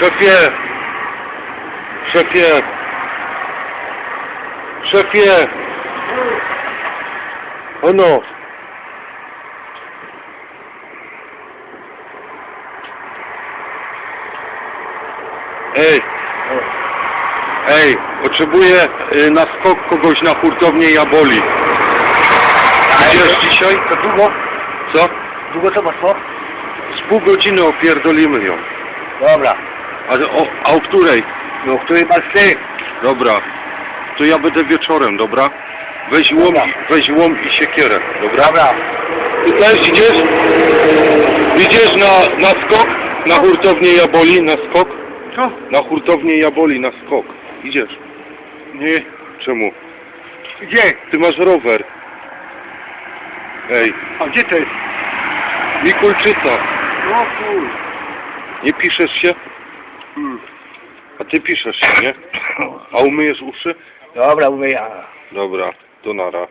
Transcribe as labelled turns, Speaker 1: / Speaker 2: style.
Speaker 1: Szefie! Szefie! Szefie! Ono! Ej! Ej, potrzebuję y, na skok kogoś na hurtownię Jaboli. Idziesz dzisiaj?
Speaker 2: To długo?
Speaker 1: Co?
Speaker 2: Długo to masz po?
Speaker 1: Z pół godziny opierdolimy ją.
Speaker 2: Dobra.
Speaker 1: A o, a o której?
Speaker 2: No, który masz ty?
Speaker 1: Dobra. To ja będę wieczorem, dobra? Weź łom,
Speaker 2: Dobra.
Speaker 1: weź łom i siekierę, dobra?
Speaker 2: Dobra.
Speaker 1: Ty też idziesz? Idziesz na, na skok? Na hurtownię Jaboli, na skok?
Speaker 2: Co?
Speaker 1: Na hurtownię Jaboli, na skok. Idziesz.
Speaker 2: Nie.
Speaker 1: Czemu?
Speaker 2: Gdzie?
Speaker 1: Ty masz rower. Ej,
Speaker 2: A gdzie to jest?
Speaker 1: Mikulczyca.
Speaker 2: No kur...
Speaker 1: Nie piszesz się?
Speaker 2: Hmm.
Speaker 1: A ty piszesz się, nie? A umyjesz uszy?
Speaker 2: Dobra, ja.
Speaker 1: Dobra, to nara.